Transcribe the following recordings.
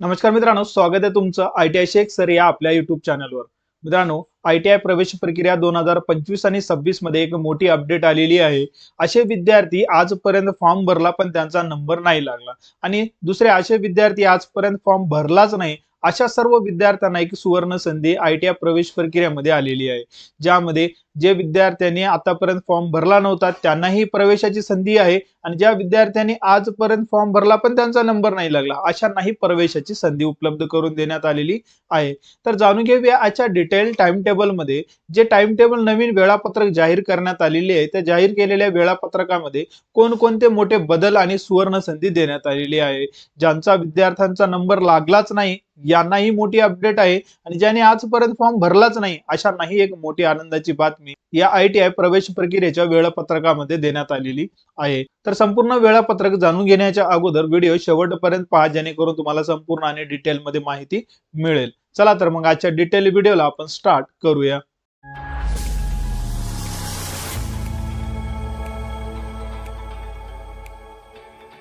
नमस्कार मित्रांनो स्वागत आहे तुमचं I T I Shaikh sir या आपल्या युट्यूब चॅनलवर मित्रांनो आय टी आय प्रवेश प्रक्रिया दोन हजार पंचवीस आणि सव्वीसमध्ये एक मोठी अपडेट आलेली आहे. असे विद्यार्थी आजपर्यंत फॉर्म भरला पण त्यांचा नंबर नाही लागला. आणि दुसरे असे विद्यार्थी आजपर्यंत फॉर्म भरलाच नाही अशा सर्व विद्यार्थ्यांना एक सुवर्ण संधी आय टी आय प्रवेश प्रक्रियेमध्ये आलेली आहे. ज्यामध्ये जे विद्यार्थ्यांनी आतापर्यंत फॉर्म भरला नव्हता त्यांनाही प्रवेशाची संधी आहे आणि ज्या विद्यार्थ्यांनी आजपर्यंत फॉर्म भरला पण त्यांचा नंबर नाही लागला अशांनाही प्रवेशाची संधी उपलब्ध करून देण्यात आलेली आहे. तर जाणून घेऊया आजच्या डिटेल टाइम टेबलमध्ये जे टाइम टेबल नवीन वेळापत्रक जाहीर करण्यात आलेली आहे त्या जाहीर केलेल्या वेळापत्रकामध्ये कोणकोणते मोठे बदल आणि सुवर्ण संधी देण्यात आलेली आहे. ज्यांचा विद्यार्थ्यांचा नंबर लागलाच नाही यांनाही मोठी अपडेट आहे. आणि ज्याने आजपर्यंत फॉर्म भरलाच नाही अशांनाही एक मोठी आनंदाची बातमी या आय टी आय प्रवेश प्रक्रियेच्या वेळापत्रकामध्ये देण्यात आलेली आहे. तर संपूर्ण वेळापत्रक जाणून घेण्याच्या अगोदर व्हिडिओ शेवटपर्यंत पहा जेणेकरून तुम्हाला संपूर्ण आणि डिटेलमध्ये माहिती मिळेल. चला तर मग आजच्या डिटेल व्हिडिओला आपण स्टार्ट करूया.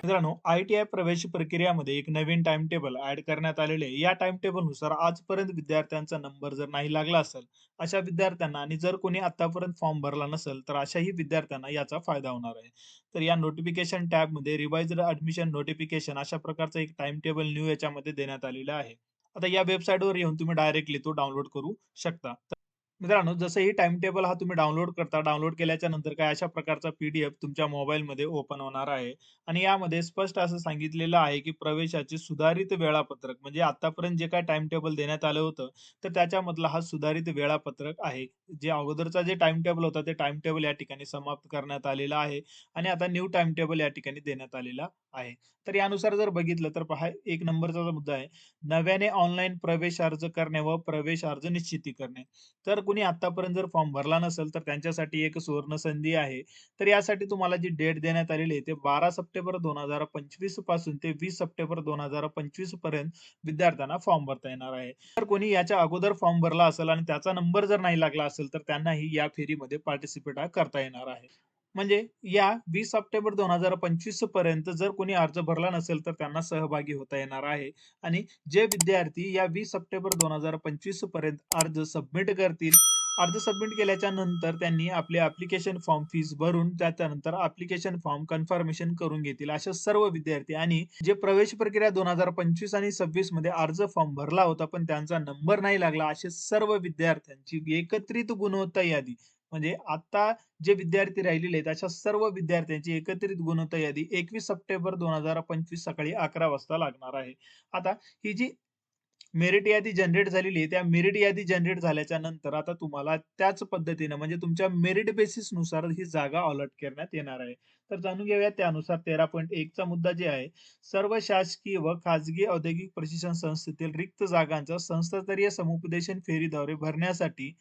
मित्रांनो आय टी आय प्रवेश प्रक्रियामध्ये एक नवीन टाइम टेबल ऍड करण्यात आलेले आहे. या टाइम टेबलनुसार आजपर्यंत विद्यार्थ्यांचा नंबर जर नाही लागला असेल अशा विद्यार्थ्यांना आणि जर कोणी आतापर्यंत फॉर्म भरला नसेल तर अशाही विद्यार्थ्यांना याचा फायदा होणार आहे. तर या नोटिफिकेशन टॅबमध्ये ऍडमिशन नोटिफिकेशन अशा प्रकारचं एक टाइम टेबल न्यू याच्यामध्ये देण्यात आलेलं आहे. आता या वेबसाईटवर येऊन तुम्ही डायरेक्टली तो डाउनलोड करू शकता. मित्रांनो जसं ही टाइम टेबल हा तुम्ही डाउनलोड करता डाउनलोड केल्याच्यानंतर काय अशा प्रकारचा पीडीएफ तुमच्या मोबाईलमध्ये ओपन होणार आहे. आणि यामध्ये स्पष्ट असं सांगितलेलं आहे की प्रवेशाचे सुधारित वेळापत्रक म्हणजे आतापर्यंत जे काय टाइम टेबल देण्यात आलं होतं तर त्याच्यामधला हा सुधारित वेळापत्रक आहे. जे अगोदरचा जे टाइम टेबल होता ते टाइम टेबल या ठिकाणी समाप्त करण्यात आलेला आहे. आणि आता न्यू टाइम टेबल या ठिकाणी देण्यात आलेला आहे. तर यानुसार जर बघितलं तर पहा एक नंबरचा मुद्दा आहे नव्याने ऑनलाईन प्रवेश अर्ज करणे व प्रवेश अर्ज निश्चिती करणे. तर कुणी आतापर्यंत जर फॉर्म भरला नसेल तर त्यांच्यासाठी एक सुवर्ण संधी आहे. तर यासाठी तुम्हाला जी डेट देण्यात आलेली आहे ते बारा सप्टेंबर दोन हजार पंचवीसपासून ते वीस सप्टेंबर दोन हजार पंचवीसपर्यंत विद्यार्थ्यांना फॉर्म भरता येणार आहे. तर कोणी याच्या अगोदर फॉर्म भरला असेल आणि त्याचा नंबर जर नाही लागला असेल तर त्यांनाही या फेरीमध्ये पार्टिसिपेट करता येणार आहे. म्हणजे या वीस सप्टेंबर दोन हजार पंचवीसपर्यंत जर कोणी अर्ज भरला नसेल तर त्यांना सहभागी होता येणार आहे. आणि जे विद्यार्थी या वीस सप्टेंबर दोन हजार पंचवीसपर्यंत अर्ज सबमिट करतील अर्ज सबमिट केल्याच्यानंतर त्यांनी आपले ऍप्लिकेशन फॉर्म फीस भरून त्यानंतर ऍप्लिकेशन फॉर्म कन्फर्मेशन करून घेतील अशा सर्व विद्यार्थी. आणि जे प्रवेश प्रक्रिया दोन हजार पंचवीस आणि सव्वीसमध्ये अर्ज फॉर्म भरला होता पण त्यांचा नंबर नाही लागला असे सर्व विद्यार्थ्यांची एकत्रित गुणवत्ता यादी म्हणजे आता जे विद्यार्थी राहिलेले आहेत अशा सर्व विद्यार्थ्यांची एकत्रित गुणवत्ता यादी एकवीस सप्टेंबर दोन हजार पंचवीस सकाळी अकरा वाजता लागणार आहे. आता ही जी मेरिट यादी जनरेट झालेली आहे त्या मेरिट यादी जनरेट झाल्याच्यानंतर आता तुम्हाला त्याच पद्धतीनं म्हणजे तुमच्या मेरिट बेसिसनुसार ही जागा अलॉट करण्यात येणार आहे. तर जाणून घेऊया त्यानुसार तेरा पॉईंट एकचा मुद्दा जे आहे सर्व शासकीय व खाजगी औद्योगिक प्रशिक्षण संस्थेतील रिक्त जागांचा संस्थास्तरीय समुपदेशन फेरीद्वारे भरण्यासाठी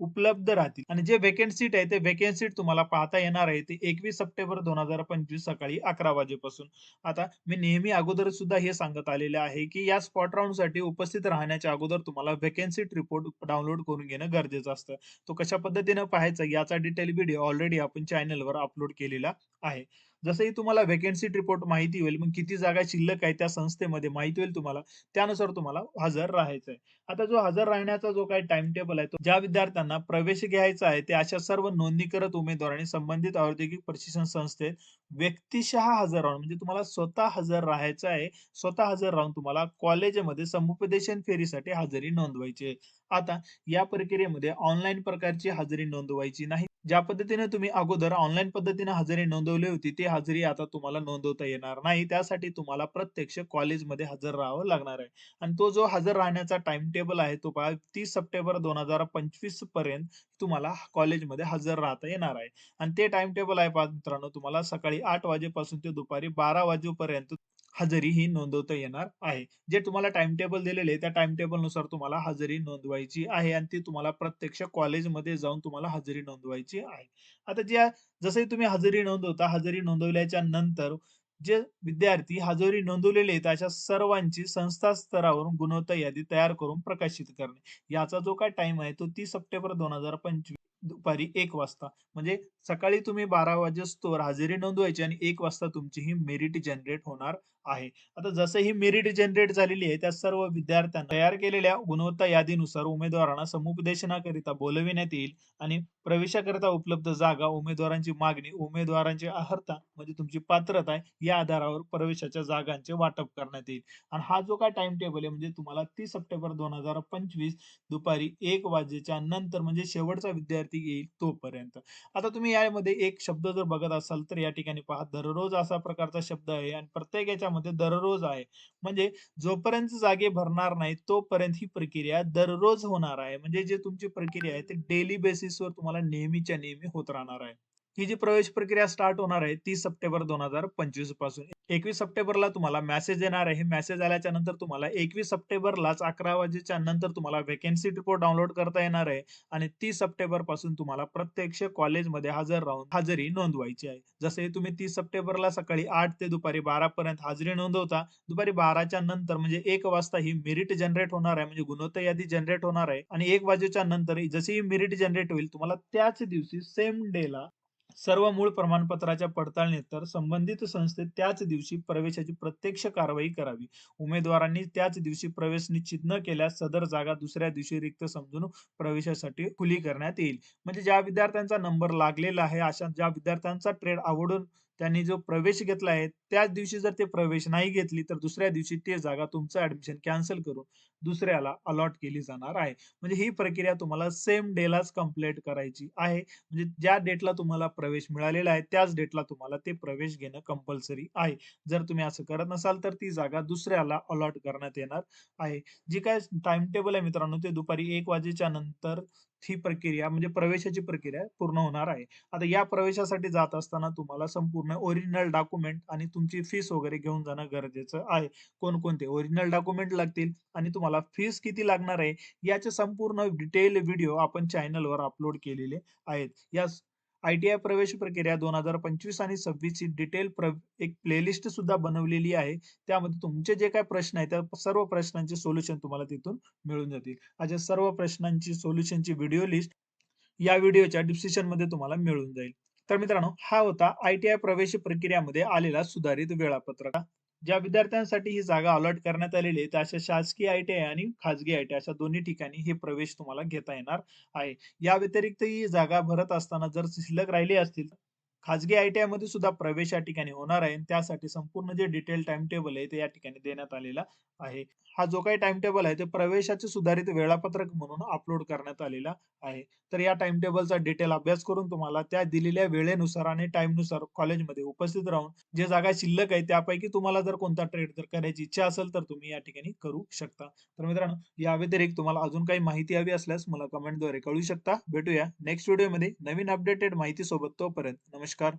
उपलब्ध राहतील. आणि जे वेकेंट सीट आहे ते वेकेंट सीट तुम्हाला पाहता येणार आहे. ते एकवीस सप्टेंबर दोन हजार पंचवीस सकाळी अकरा वाजेपासून. आता मी नेहमी अगोदर सुद्धा हे सांगत आलेले आहे की या स्पॉट राऊंडसाठी उपस्थित राहण्याच्या अगोदर तुम्हाला वेकेन्सी रिपोर्ट डाउनलोड करून घेणं गरजेचं असतं. तो कशा पद्धतीने पाहायचा याचा डिटेल व्हिडिओ ऑलरेडी आपण चॅनलवर अपलोड केलेला आहे. जसंही तुम्हाला वेकेन्सी रिपोर्ट माहिती होईल मग किती जागा शिल्लक आहे त्या संस्थेमध्ये माहिती होईल तुम्हाला. त्यानुसार तुम्हाला हजर राहायचं आहे आता जो हजर राहण्याचा जो काही टाइम टेबल आहे तो ज्या विद्यार्थ्यांना प्रवेश घ्यायचा आहे ते अशा सर्व नोंदणी करत उमेदवारांनी संबंधित औद्योगिक प्रशिक्षण संस्थेत व्यक्तिशः हजर राहून म्हणजे तुम्हाला स्वतः हजर राहायचं आहे स्वतः हजर राहून तुम्हाला कॉलेजमध्ये समुपदेशन फेरीसाठी हजेरी नोंदवायची आहे. आता या प्रक्रियेमध्ये ऑनलाईन प्रकारची हजेरी नोंदवायची नाही. ज्या पद्धतीने तुम्ही अगोदर ऑनलाईन पद्धतीने हजेरी नोंदवली होती ती हजेरी आता तुम्हाला नोंदवता येणार नाही. त्यासाठी तुम्हाला प्रत्यक्ष कॉलेजमध्ये हजर राहावं लागणार आहे. आणि तो जो हजर राहण्याचा टाइम टेबल आहे तो पहा तीस सप्टेंबर दोन हजार पंचवीसपर्यंत तुम्हाला कॉलेजमध्ये हजर राहता येणार आहे. आणि ते टाइम टेबल आहे मित्रांनो तुम्हाला सकाळी आठ वाजेपासून ते दुपारी बारा वाजेपर्यंत हजेरी ही नोंदवता येणार आहे. जे तुम्हाला टाइम टेबल दिलेले त्या टाइम टेबलनुसार तुम्हाला हजेरी नोंदवायची आहे आणि ती तुम्हाला प्रत्यक्ष कॉलेजमध्ये जाऊन तुम्हाला हजेरी नोंदवायची आहे. आता ज्या जसे तुम्ही हजेरी नोंदवता हजेरी नोंदवल्याच्या नंतर जे विद्यार्थी हजेरी नोंदवलेले आहेत अशा सर्वांची संस्था स्तरावरून गुणवत्ता यादी तयार करून प्रकाशित करणे. याचा जो काय टाइम आहे तो तीस सप्टेंबर दोन हजार पंचवीस दुपारी एक वाजता म्हणजे सकाळी तुम्ही बारा वाजेस्तोवर हजेरी नोंदवायची आणि एक वाजता तुमची ही मेरिट जनरेट होणार आहे. आता जसं ही मेरिट जनरेट झालेली आहे, त्या सर्व विद्यार्थ्यांना तयार केलेल्या गुणवत्ता यादीनुसार उमेदवारांना समुपदेशनाकरिता बोलविण्यात येईल आणि प्रवेशाकरिता उपलब्ध जागा, उमेदवारांची मागणी, उमेदवारांची अर्हता म्हणजे तुमची पात्रता आहे, या आधारावर प्रवेशाच्या जागांचे वाटप करण्यात येईल. आणि हा जो काय टाइम टेबल आहे म्हणजे तुम्हाला तीस सप्टेंबर 2025 दुपारी एक वाजेच्या नंतर म्हणजे शेवटचा विद्यार्थी येईल तोपर्यंत. आता तुम्ही यामध्ये एक शब्द जर बघत असाल तर या ठिकाणी पहा दररोज असा प्रकारचा शब्द आहे आणि प्रत्येक याच्यामध्ये दररोज आहे. म्हणजे जोपर्यंत जागे भरणार नाही तोपर्यंत ही प्रक्रिया दररोज होणार आहे. म्हणजे जे तुमची प्रक्रिया आहे ते डेली बेसिसवर तुम्हाला नेहमीच्या नेहमी होत राहणार आहे. ही जी प्रवेश प्रक्रिया स्टार्ट होणार आहे तीस सप्टेंबर 2025 पासून. 21 सप्टेंबरला तुम्हाला मेसेज येणार आहे. मेसेज आल्याच्यानंतर तुम्हाला 21 सप्टेंबरलाच 11 वाजेच्या नंतर तुम्हाला व्हॅकन्सी रिपोर्ट डाउनलोड करता येणार आहे आणि तीस सप्टेंबरपासून तुम्हाला प्रत्यक्ष कॉलेजमध्ये हजर राहून हजेरी नोंदवायची आहे. जसे तुम्ही तीस सप्टेंबरला सकाळी आठ ते दुपारी 12 पर्यंत हजेरी नोंदवता. दुपारी 12च्या नंतर म्हणजे एक वाजता ही मेरिट जनरेट होणार आहे म्हणजे गुणवत्ता यादी जनरेट होणार आहे आणि एक वाजेच्या नंतर जशी ही मेरिट जनरेट होईल तुम्हाला त्याच दिवशी सेम डेला सर्व मूळ प्रमाणपत्राच्या पडताळणीनंतर संबंधित संस्थेत त्याच दिवशी प्रवेशाची प्रत्यक्ष कारवाई करावी. उमेदवारांनी त्याच दिवशी प्रवेश निश्चित न केल्यास सदर जागा दुसऱ्या दिवशी रिक्त समजून प्रवेशासाठी खुली करण्यात येईल. म्हणजे ज्या विद्यार्थ्यांचा नंबर लागलेला आहे, अशा ज्या विद्यार्थ्यांचा ट्रेड आवडून त्यांनी जो प्रवेश घेतला आहे, त्याच दिवशी जर ते प्रवेश नाही घेतली, तर दुसऱ्या दिवशी ते जागा तुमचं ऍडमिशन कॅन्सल करून दुसऱ्याला अलॉट केली जाणार आहे. म्हणजे ही प्रक्रिया तुम्हाला सेम डेलाच कंप्लीट करायची आहे. म्हणजे ज्या डेटला तुम्हाला प्रवेश प्रवेश मिळालेला आहे, त्याच डेटला तुम्हाला ते प्रवेश घेणं कंपल्सरी आहे. जर तुम्ही असं करत नसाल, तर ती जागा दुसऱ्याला अलॉट करण्यात येणार आहे. जी काय टाइम टेबल आहे मित्रांनो, ते दुपारी एक वाजेच्या नंतर ही प्रक्रिया म्हणजे प्रवेशाची प्रक्रिया पूर्ण होणार आहे. आता या प्रवेशासाठी जात असताना तुम्हाला संपूर्ण ओरिजिनल डॉक्युमेंट आणि तुमची फीस वगैरे घेऊन जाणं गरजेचं आहे. कोणकोणते ओरिजिनल डॉक्युमेंट लागतील आणि तुम्हाला फीस किती लागणार आहे, याचे संपूर्ण डिटेल व्हिडिओ आपण चॅनलवर अपलोड केलेले आहेत. या आय-टी-आय प्रवेश प्रक्रिया 2025 आणि 26 ची डिटेल एक प्लेलिस्ट सुद्धा बनवलेली आहे. त्यामध्ये तुमचे जे काही प्रश्न आहेत, त्या सर्व प्रश्नांचे सोल्युशन तुम्हाला तिथून मिळून जातील. अशा सर्व प्रश्नांची सोल्युशनची व्हिडिओ लिस्ट या व्हिडिओच्या डिस्क्रिप्शनमध्ये तुम्हाला मिळून जाईल. तर मित्रांनो, हा होता आय-टी-आय प्रवेश प्रक्रियामध्ये आलेला सुधारित वेळापत्रक. ज्या विद्यार्थ्यांसाठी ही जागा अलॉट करण्यात आलेली आहे, त्या अशा शासकीय आय-टी-आय आणि खाजगी आय-टी-आय अशा दोन्ही ठिकाणी हे प्रवेश तुम्हाला घेता येणार आहे. या व्यतिरिक्त ही जागा भरत असताना जर शिल्लक राहिली असतील, खाजगी आय-टी-आयमध्ये सुद्धा प्रवेश या ठिकाणी होणार आहे आणि त्यासाठी संपूर्ण जे डिटेल टाइम टेबल आहे, ते या ठिकाणी देण्यात आलेला आहे. हा जो काही टाइम टेबल आहे, ते प्रवेशाचे सुधारित वेळापत्रक म्हणून अपलोड करण्यात आलेला आहे. तर या टाइम टेबलचा डिटेल अभ्यास करून तुम्हाला त्या दिलेल्या वेळेनुसार आणि टाइमनुसार कॉलेजमध्ये उपस्थित राहून जे जागा शिल्लक आहे, त्यापैकी तुम्हाला जर कोणता ट्रेड जर करायची इच्छा असेल, तर तुम्ही या ठिकाणी करू शकता. तर मित्रांनो, या व्यतिरिक्त तुम्हाला अजून काही माहिती हवी असल्यास मला कमेंटद्वारे कळू शकता. भेटूया नेक्स्ट व्हिडिओमध्ये नवीन अपडेटेड माहितीसोबत. तोपर्यंत नमस्कार. çıkar.